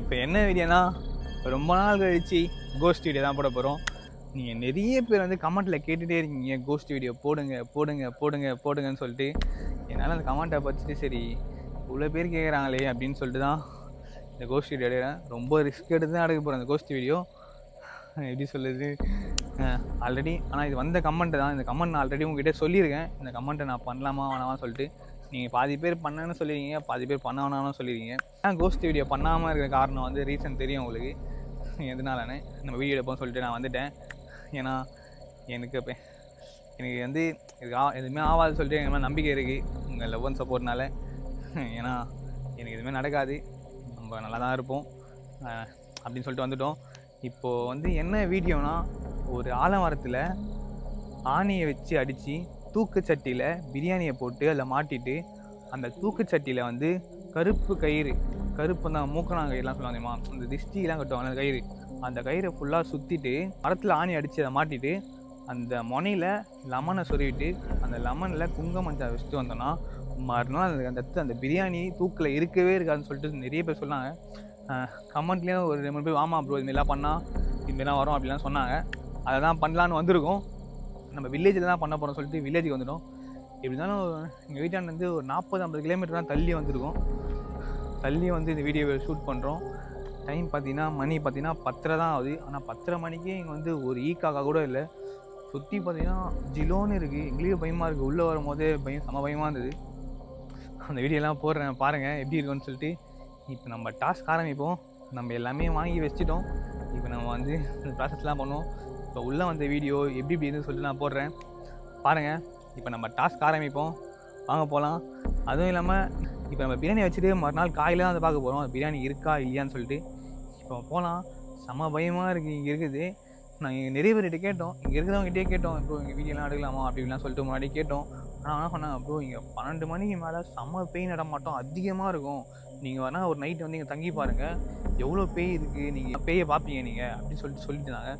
இப்போ என்ன வீடியோனா ரொம்ப நாள் கழிச்சு கோஸ்ட் வீடியோ தான் போட போகிறோம் நீங்கள் நிறைய பேர் வந்து கமெண்ட்டில் கேட்டுகிட்டே இருக்கீங்க. கோஸ்ட் வீடியோ போடுங்க போடுங்க போடுங்க போடுங்கன்னு சொல்லிட்டு. என்னால் அந்த கமெண்ட்டை படிச்சுட்டு சரி இவ்வளோ பேர் கேட்குறாங்களே அப்படின்னு சொல்லிட்டு தான் இந்த கோஸ்ட் வீடியோ எடுக்கிறேன். ரொம்ப ரிஸ்க் எடுத்து தான் எடுக்க போகிறேன் அந்த கோஸ்ட் வீடியோ எப்படி சொல்லுது ஆல்ரெடி ஆனால் இது வந்த கமெண்ட்டு தான். இந்த கமெண்ட் நான் ஆல்ரெடி உங்ககிட்ட சொல்லியிருக்கேன். இந்த கமெண்ட்டை நான் பண்ணலாமா வேணாமா சொல்லிட்டு. நீங்கள் பாதி பேர் பண்ணேன்னு சொல்லியிருக்கீங்க பாதி பேர் பண்ண வேணாம்னு சொல்லிடுறீங்க ஆனால் கோஸ்ட் வீடியோ பண்ணாமல் இருக்கிற காரணம் வந்து ரீசன் தெரியும் உங்களுக்கு. எதனாலன்னு நம்ம வீடியோ எடுப்போம் சொல்லிட்டு நான் வந்துட்டேன். ஏன்னா எனக்கு இப்போ எனக்கு வந்து இதுக்கு ஆ எதுவுமே ஆகாது சொல்லிட்டு எங்கள் மேலே நம்பிக்கை இருக்குது உங்கள் லவ் அண்ட் சப்போர்ட்னால ஏன்னா எனக்கு எதுவுமே நடக்காது. நம்ம நல்லா தான் இருப்போம். அப்படின்னு சொல்லிட்டு வந்துட்டோம். இப்போது வந்து என்ன வீடியோனா ஒரு ஆலமரத்தில் ஆணியை வச்சு அடித்து தூக்குச்சட்டியில் பிரியாணியை போட்டு அதில் மாட்டிட்டு அந்த தூக்குச்சட்டியில் வந்து கருப்பு கயிறு கருப்பு தான் மூக்கணாங்கயிறுலாம் கயிறுலாம் சொல்லுவாங்கம்மா அந்த திஷ்டிலாம் கட்டுவாங்க அந்த கயிறு. அந்த கயிறை ஃபுல்லாக சுற்றிட்டு மரத்தில் ஆணி அடித்து அதை மாட்டிட்டு அந்த முனையில் லெமனை சொருவிட்டு அந்த லெமனில் குங்குமஞ்சா வச்சுட்டு வந்தோன்னா மறுநாள் அந்த அந்த இடத்துல அந்த பிரியாணி தூக்கில் இருக்கவே இருக்காதுன்னு சொல்லிட்டு நிறைய பேர் சொன்னாங்க. கமெண்ட்லேயும் ஒரு ரெண்டு மூணு பேர் ஆமாம் ப்ரோ இதுமாரிலாம் பண்ணால் இதுமாரிலாம் வரும் அப்படிலாம் சொன்னாங்க. அதை தான் பண்ணலான்னு வந்திருக்கோம். நம்ம வில்லேஜில் தான் பண்ண போகிறோம் சொல்லிட்டு வில்லேஜுக்கு வந்துட்டோம். எப்படி இருந்தாலும் எங்கள் வீட்டாண்ட ஒரு நாற்பது ஐம்பது கிலோமீட்டர் தான் தள்ளி வந்திருக்கோம். தள்ளி வந்து இந்த வீடியோவை ஷூட் பண்ணுறோம் டைம் பார்த்தீங்கன்னா மணி பார்த்தீங்கன்னா பத்தரை தான் ஆகுது. ஆனால் பத்தரை மணிக்கே இங்கே வந்து ஒரு ஈக்காக்கா கூட இல்லை. சுற்றி பார்த்தீங்கன்னா ஜிலோன்னு இருக்குது எங்களுக்கு பயமாக இருக்குது உள்ளே வரும்போதே பயம் செம பயமாக இருந்தது. அந்த வீடியோலாம் போடுறேன் பாருங்கள் எப்படி இருக்குன்னு சொல்லிட்டு. இப்போ நம்ம டாஸ்க் ஆரம்பிப்போம். நம்ம எல்லாமே வாங்கி வச்சுட்டோம். இப்போ நம்ம வந்து இந்த ப்ராசஸ்லாம் பண்ணுவோம். இப்போ உள்ளே வந்த வீடியோ எப்படி இப்படின்னு சொல்லிட்டு நான் போடுறேன். பாருங்கள் இப்போ நம்ம டாஸ்க் ஆரம்பிப்போம். வாங்க போகலாம் அதுவும் இல்லாமல் இப்போ நம்ம பிரியாணி வச்சுட்டு மறுநாள் காயில் தான் வந்து பார்க்க போகிறோம் பிரியாணி இருக்கா இல்லையான்னு சொல்லிட்டு. இப்போ போகலாம் செம பயமாக இருக்குது இங்கே இருக்குது. நான் இங்கே நிறைய பேர்கிட்ட கேட்டோம். இங்கே இருக்கிறவங்ககிட்டே கேட்டோம். இப்போ இங்கே வீடியோலாம் எடுக்கலாமா? அப்படிலாம் சொல்லிட்டு முன்னாடி கேட்டோம். ஆனால் என்ன சொன்னாங்க ப்ரோ இங்கே பன்னெண்டு மணிக்கு மேலே செம்ம பெயின் நடமாட்டோம் அதிகமாக இருக்கும். நீங்கள் வேணால் ஒரு நைட் வந்து இங்கே தங்கி பாருங்கள் எவ்வளோ பேய் இருக்குது நீங்கள் பேயை பார்ப்பீங்க நீங்கள் அப்படின்னு சொல்லிட்டு சொல்லிட்டு இருந்தாங்க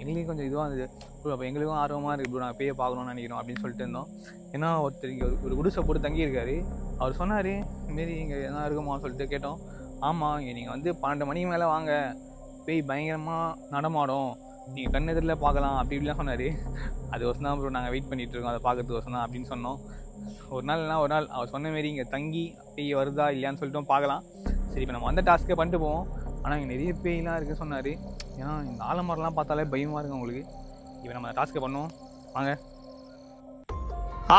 எங்களுக்கும் கொஞ்சம் இதுவாக இருந்தது. ப்ரோ அப்போ எங்களுக்கும் ஆர்வமாக இருக்குது ப்ரோ நாங்கள் பேயை பார்க்கணும்னு நினைக்கிறோம் அப்படின்னு சொல்லிட்டு இருந்தோம். ஏன்னா ஒருத்தர் இங்கே ஒரு குடிசை போட்டு தங்கியிருக்காரு. அவர் சொன்னார் இதுமாரி இங்கே எதனா இருக்குமான்னு சொல்லிட்டு கேட்டோம். ஆமாம் இங்கே நீங்கள் வந்து பன்னெண்டு மணிக்கு மேலே வாங்க. பேய் பயங்கரமாக நடமாடும். நீங்கள் கண் எதிரில் பார்க்கலாம் அப்படி இப்படிலாம் சொன்னார். அது வருஷம் தான் ப்ரோ நாங்கள் வெயிட் பண்ணிட்டு இருக்கோம். அதை பார்க்கறதுக்கு வருஷம் தான் அப்படின்னு சொன்னோம். ஒரு நாள் இல்லைனா ஒரு நாள் அவர் சொன்ன மாரி இங்கே தங்கி பேய் வருதா இல்லையான்னு சொல்லிட்டு பார்க்கலாம். சரி இப்போ நம்ம வந்த டாஸ்க்கே பண்ணிட்டு போவோம். ஆனால் இங்கே நிறைய பேய்லாம் இருக்குது சொன்னார். ஏன்னா இந்த ஆலமரம்லாம் பார்த்தாலே பயமாக இருக்கும் உங்களுக்கு. இப்போ நம்ம டாஸ்க்கை பண்ணுவோம். வாங்க.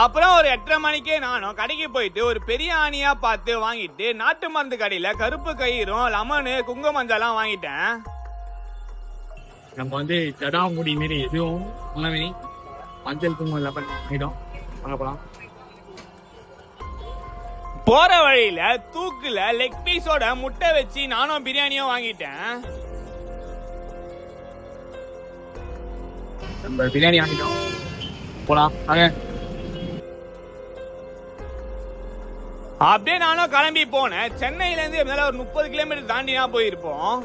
அப்புறம் ஒரு எட்டரை மணிக்கே நானும் கடைக்கு போயிட்டு ஒரு பெரிய ஆணியா பார்த்து வாங்கிட்டு நாட்டு மருந்து கடையில கருப்பு கயிறும் லெமனு குங்குமஞ்சள்லாம் வாங்கிட்டேன். நம்ம வந்து ஜடா முடி மாரி எதுவும் மஞ்சள் குங்குமம் லெமன் ஆயிடும் வாங்க போலாம். போற வழியில தூக்குல லெக் பீஸோட முட்டை வச்சு நானும் பிரியாணியும் வாங்கிட்டேன். நம்ம பிரியாணி வாங்கிட்டோம். போலாம் வாங்க. அப்படியே நானும் கிளம்பி போனேன். சென்னையில இருந்து ஒரு முப்பது கிலோமீட்டர் தாண்டினா போயிருப்போம்.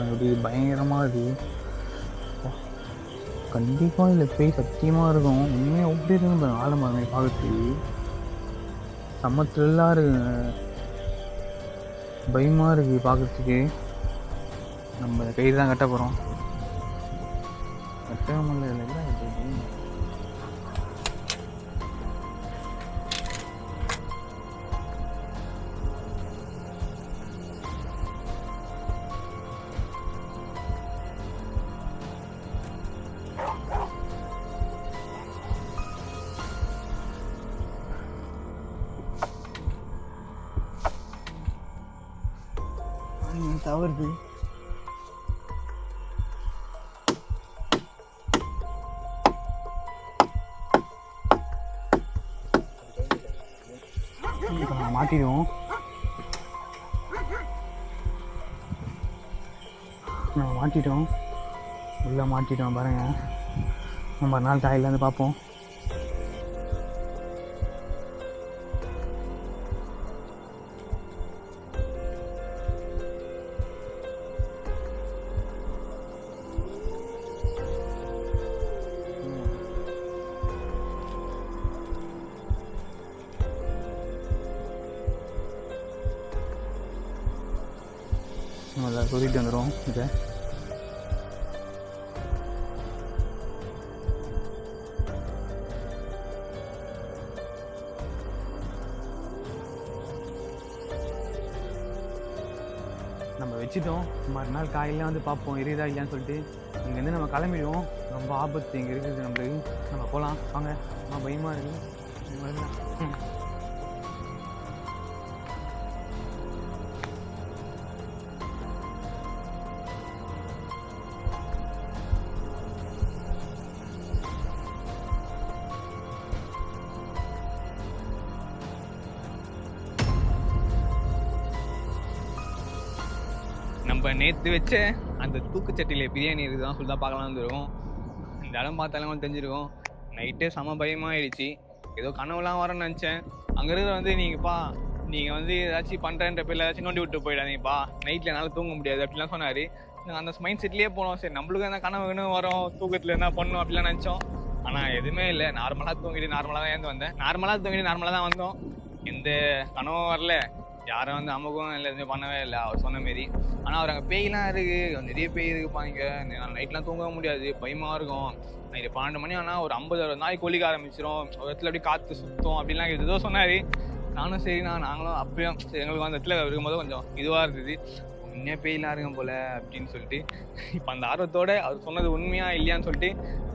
அப்படி பயங்கரமாக இருக்குது கண்டிப்பாக இதில் பேய் சத்தியமாக இருக்கும். உண்மையாக எப்படி இருக்கும் பாருங்க மாதிரி பார்க்கறது செம்ம த்ரில்லாக இருக்குங்க பயமாக இருக்குது பார்க்கறதுக்கு. நம்ம கயிறு தான் கட்ட போகிறோம் கட்ட முடியல இல்லை இது. தவறுது மாட்டிடுவோம். நம்ம மாட்டிட்டோம். உள்ளே மாட்டிட்டோம் பாருங்க. நம்ம நாள் காலையில் பார்ப்போம் சொல்லிட்டு வந்துடும் இதை நம்ம வச்சுட்டோம். மறுநாள் காலையில் வந்து பார்ப்போம். எரியுதா இல்லையான்னு சொல்லிட்டு. இங்கேருந்து நம்ம கிளம்பிடுவோம். ரொம்ப ஆபத்து இங்கே இருக்குது. நம்மளுக்கு நம்ம போகலாம் வாங்க. ரொம்ப பயமாக இருக்குது? இப்போ நேற்று வச்ச அந்த தூக்குச்சட்டியில் பிரியாணி இருக்குதான் சொல்லி தான் பார்க்கலாம் வந்துருக்கோம். இந்த இடம் பார்த்தாலும் உங்களுக்கு தெரிஞ்சிருக்கும். நைட்டே செம பயமாயிடுச்சு. ஏதோ கனவுலாம் வரேன்னு நினச்சேன். அங்கே இருக்கிற வந்து நீங்கள்ப்பா நீங்கள் வந்து ஏதாச்சும் பண்ணுறேன்ற பேரில் ஏதாச்சும் நோண்டி விட்டு போயிடாதீங்கப்பா நைட்டில் என்னால் தூங்க முடியாது அப்படிலாம் சொன்னார். நாங்கள் அந்த மைண்ட் செட்லேயே போனோம். சரி நம்மளுக்கு என்ன கனவு வேணும் வரும். தூக்கத்தில் என்ன பண்ணணும் அப்படிலாம் நினச்சோம். ஆனால் எதுவுமே இல்லை. நார்மலாக தூங்கிட்டு நார்மலாக தான் ஏந்து வந்தேன். நார்மலாக தூங்கிட்டு நார்மலாக தான் வந்தோம். எந்த கனவும் வரல. யாரும் வந்து அமுகம் இல்லை எதுவுமே பண்ணவே இல்லை. அவர் சொன்ன மாரி. ஆனால் அவர் அங்கே பேய்லாம் இருக்குது நிறைய பேய் இருக்குப்பா இங்கே நைட்லாம் தூங்க முடியாது. பயமாக இருக்கும். நைட்டு பன்னெண்டு மணி ஆனால் ஒரு ஐம்பது அறுபது நாய் கொல்லிக்க ஆரம்பிச்சிரும். ஒரு இடத்துல அப்படியே காற்று சுத்தம் அப்படிலாம் ஏதோ சொன்னார். நானும் சரி நான் நாங்களும் அப்பயும் எங்களுக்கு அந்த இடத்துல இருக்கும்போது கொஞ்சம் இதுவாக இருந்தது. உண்மையாக பேய்லாம் இருக்கும் போல அப்படின்னு சொல்லிட்டு. இப்போ அந்த ஆர்வத்தோட அவர் சொன்னது உண்மையா இல்லையான்னு சொல்லிட்டு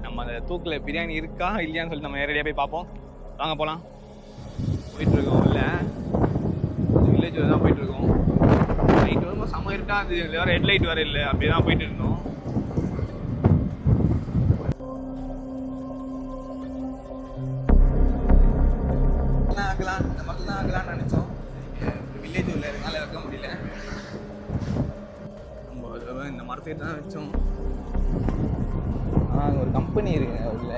நம்ம அந்த தூக்கில் பிரியாணி இருக்கா இல்லையான்னு சொல்லிட்டு நம்ம நேரடியாக போய் பார்ப்போம். வாங்க போகலாம் போயிட்டுருக்கோம் இல்லை. வில்லேஜ் தான் போயிட்டுருக்கோம். நைட் வரும்போது செம்ம இருட்டா அது வேற ஹெட்லைட் லைட் இல்லை. அப்படியே தான் போயிட்டு இருந்தோம். ஆகலாம் இந்த மக்கள் தான் ஆகலாம்னு நினைச்சோம் வில்லேஜ் உள்ள இருக்கனால வைக்க முடியல. நம்ம ஒரு இந்த மரத்தை தான் வச்சோம். ஆ அங்கே ஒரு கம்பெனி இருக்குங்க உள்ள.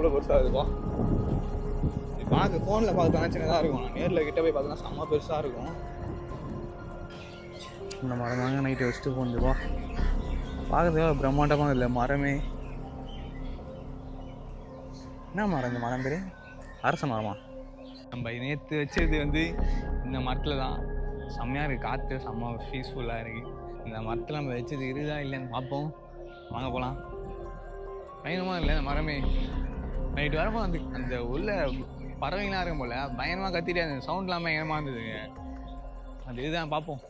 எவ்வளோ பெருசாக இருக்கும். இது பார்க்க ஃபோனில் பார்க்க சின்னதாக இருக்கும். நான் நேரில் கிட்ட போய் பார்த்தா செம்ம பெருசாக இருக்கும். இந்த மரம் வாங்க நைட்டு வச்சுட்டு போந்து வா. பார்க்கறதுக்கு பிரம்மாண்டமாக இல்லை மரமே. என்ன மரம் இந்த மரம் பேர்? அரச மரமா? நம்ம நேற்று வச்சது வந்து இந்த மரத்தில் தான். செம்மையாக இருக்குது காற்று செம்ம பீஸ்ஃபுல்லாக இருக்குது இந்த மரத்தில் நம்ம வச்சது இருக்குதா இல்லைன்னு பார்ப்போம் வாங்க போகலாம் பயங்கரமாக இல்லை இந்த மரமே. நைட்டு வரப்போ அந்த அந்த உள்ள பறவைங்களாம் இருக்கும் போல பயங்கரமாக கத்திட்டு அந்த சவுண்ட்லாம் பயங்கரமாக இருந்ததுங்க அது இதுதான் பார்ப்போம்.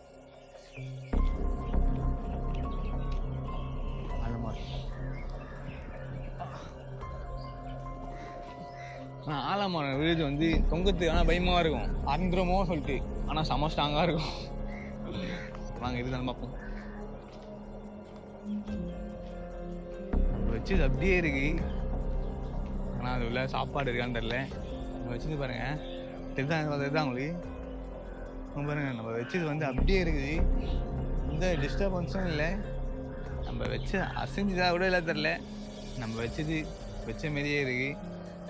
ஆலமரம். ஆனால் ஆலமரம் விழுது வந்து தொங்கத்துக்கு ஆனால் பயமாக இருக்கும். அந்திரமோ சொல்லிட்டு ஆனால் செம ஸ்ட்ராங்காக இருக்கும். வாங்க இதுதான் பார்ப்போம். வச்சு அப்படியே இருக்கு. ஆனால் அது உள்ள சாப்பாடு இருக்கான்னு தெரில நம்ம வச்சது பாருங்க. தெரிதா? தெரிதான் உங்களுக்கு? பாருங்கள் பாருங்க நம்ம வச்சது வந்து அப்படியே இருக்குது. எந்த டிஸ்டர்பன்ஸும் இல்லை. நம்ம வச்சு அசைஞ்சதா கூட இல்லை தெரில நம்ம வச்சது வச்ச மாரியே இருக்கு.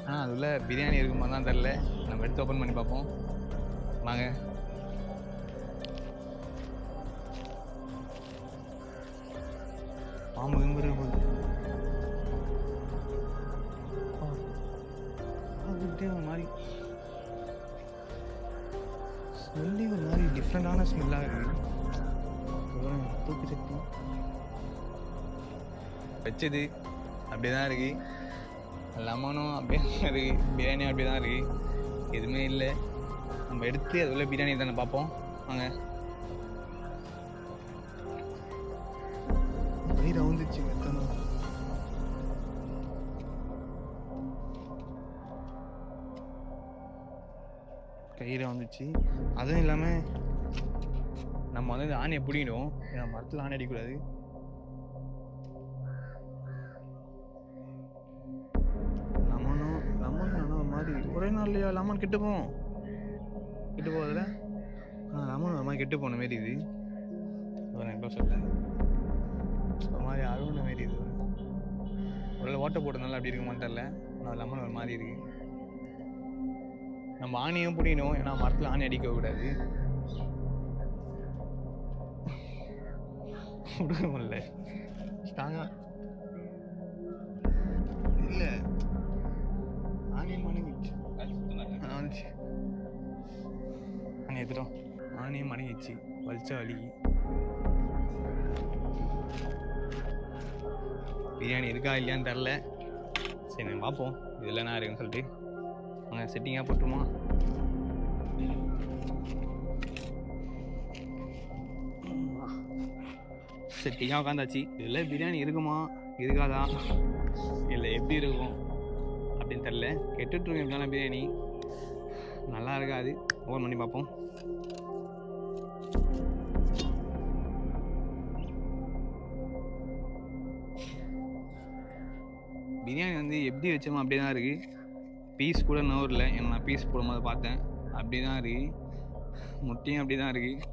ஆனால் அது உள்ள பிரியாணி இருக்குமா தான் தெரில நம்ம எடுத்து ஓப்பன் பண்ணி பார்ப்போம். வாங்க. பாம்பு கிம்பு இருக்கு போகுது ஒரு மாதிரி ஸ்மெல்லி ஒரு மாதிரி டிஃப்ரெண்டான ஸ்மெல்லாக இருக்குது அப்புறம் தூக்கு வச்சது அப்படியே தான் இருக்கு. லெமனும் அப்படியே தான் இருக்கு. பிரியாணியும் அப்படி தான் இருக்கு. எதுவுமே இல்லை. நம்ம எடுத்து அதுக்குள்ளே பிரியாணி தானே பார்ப்போம். வாங்க. கயிறு வந்துச்சு. அதுவும் இல்லாமல் நம்ம வந்து இந்த ஆணையை பிடிக்கணும். ஏன்னா மரத்தில் ஆணை அடிக்கக்கூடாது. லெமனும் லெமன் ஆனால் ஒரு மாதிரி ஒரே நாள்லையா லெமன் கெட்டு போவோம் கெட்டு போகுதுல? ஆனால் லெமன் ஒரு மாதிரி கெட்டு போன மாரி இது. ஒரு என்ன சொல்ல? ஒரு மாதிரி அழுகுன மாரி இது. ஒரு ஓட்டை போட்டதுனால அப்படி இருக்குமான்னு தெரில ஆனால் லெமன் ஒரு மாதிரி இருக்குது நம்ம ஆணையும் பிடிக்கணும் ஏன்னா மரத்தில் ஆணி அடிக்கக்கூடாது கூடாது. விடுக்க முடியல. ஸ்ட்ராங்கா இல்லை. ஆணி மணிக்கிச்சு வந்துச்சு அண்ணே எடுத்துட்டோம். ஆனே மடங்கிச்சு வலிச்ச வலி. பிரியாணி இருக்கா இல்லையான்னு தெரில சரி நான் பார்ப்போம். இதில் என்ன இருக்குன்னு சொல்லிட்டு. அங்கே செட்டிங்காக போட்டுருமா? செட்டிங்காக உட்காந்தாச்சு இதில் பிரியாணி இருக்குமா? இருக்காதா? இல்லை எப்படி இருக்கும்? அப்படின்னு தெரில கெட்டுட்ருக்கோம் இப்படிலாம் பிரியாணி? நல்லா இருக்காது. ஓப்பன் பண்ணி பார்ப்போம். பிரியாணி வந்து எப்படி வச்சோமோ அப்படியே தான் இருக்குது பீஸ் கூட நவரில் ஏன்னா நான் பீஸ் போடும்போது பார்த்தேன். அப்படி தான் இருக்குது முட்டையும் அப்படி தான் இருக்குது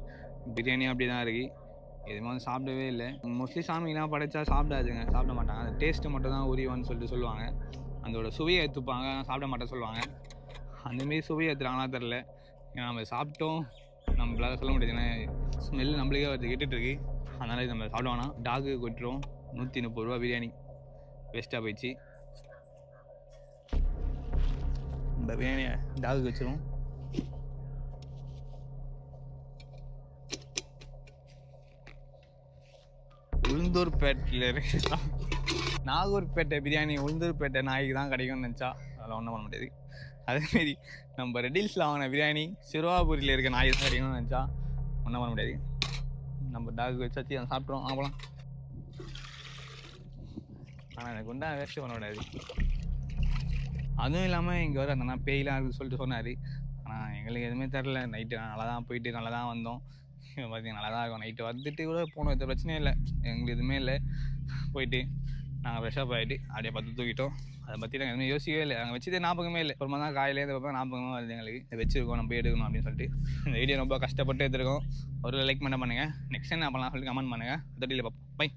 பிரியாணியும் அப்படி தான் இருக்குது எதுவுமே வந்து சாப்பிடவே இல்லை. மோஸ்ட்லி சாமிலாம் படைச்சா சாப்பிடாதுங்க. சாப்பிட மாட்டாங்க. அந்த டேஸ்ட்டு மட்டும் தான் உரியவன்னு சொல்லிட்டு சொல்லுவாங்க. அதோட சுவையை எடுத்துப்பாங்க சாப்பிட மாட்டேன் சொல்லுவாங்க. அந்தமாரி சுவையை ஏற்றுறாங்களா தெரில ஏன்னா நம்ம சாப்பிட்டோம். நம்மளால சொல்ல முடியாது. ஏன்னா ஸ்மெல்லு நம்மளுக்கே வருது. கேட்டுட்ருக்கு அதனால் இது நம்ம சாப்பிட வேணாம். டாகு கொட்டுறோம். நூற்றி முப்பது ரூபா பிரியாணி. வேஸ்ட்டாக போயிடுச்சு. இந்த பிரியாணியை டாகுக்கு வச்சிரும் உளுந்தூர்பேட்டில் இருக்க நாகூர்பேட்டை பிரியாணி உளுந்தூர்பேட்டை நாய்க்கு தான் கிடைக்கும்னு நினச்சா அதெல்லாம் ஒன்றும் பண்ண முடியாது. அதேமாரி நம்ம ரெட்டில்ஸில் வாங்கின பிரியாணி சிறுவாபுரியில் இருக்க நாய் தான் கிடைக்கும்னு நினச்சா ஒன்றும் பண்ண முடியாது. நம்ம டாக் வச்சாச்சு அதை சாப்பிட்றோம் ஆகலாம் ஆனால் எனக்கு உண்டா வேஸ்ட்டு பண்ண முடியாது அதுவும் இல்லாமல் இங்கே வர அந்த பேய்லாம் இருக்குன்னு சொல்லிட்டு சொன்னார். ஆனால் எங்களுக்கு எதுவுமே தெரில நைட்டு நல்லா தான் போயிட்டு நல்லா தான் வந்தோம். பார்த்தீங்கன்னா நல்லா தான் இருக்கும். நைட்டு வந்துட்டு கூட போனோம் எந்த பிரச்சனையும் இல்லை. எங்களுக்கு எதுவுமே இல்லை. போயிட்டு நாங்கள் ஃப்ரெஷ்ஷாக ஆகிட்டு அப்படியே பார்த்து தூக்கிட்டோம் அதை பற்றி நாங்கள் எதுவுமே யோசிக்கவே இல்லை. நாங்கள் வச்சதே ஞாபகமே இல்லை. அப்புறமா தான் காலையில் இந்த ஞாபகமாக வருது எங்களுக்கு. இதை வச்சிருக்கோம் நம்ம எடுக்கணும் அப்படின்னு சொல்லிட்டு. இந்த வீடியோ ரொம்ப கஷ்டப்பட்டு எடுத்துருக்கோம். ஒரு லைக் பண்ண பண்ணுங்கள் நெக்ஸ்ட் என்ன பண்ணலாம் சொல்லிட்டு கமெண்ட் பண்ணுங்கள் தொட்டியில் பார்ப்போம். பை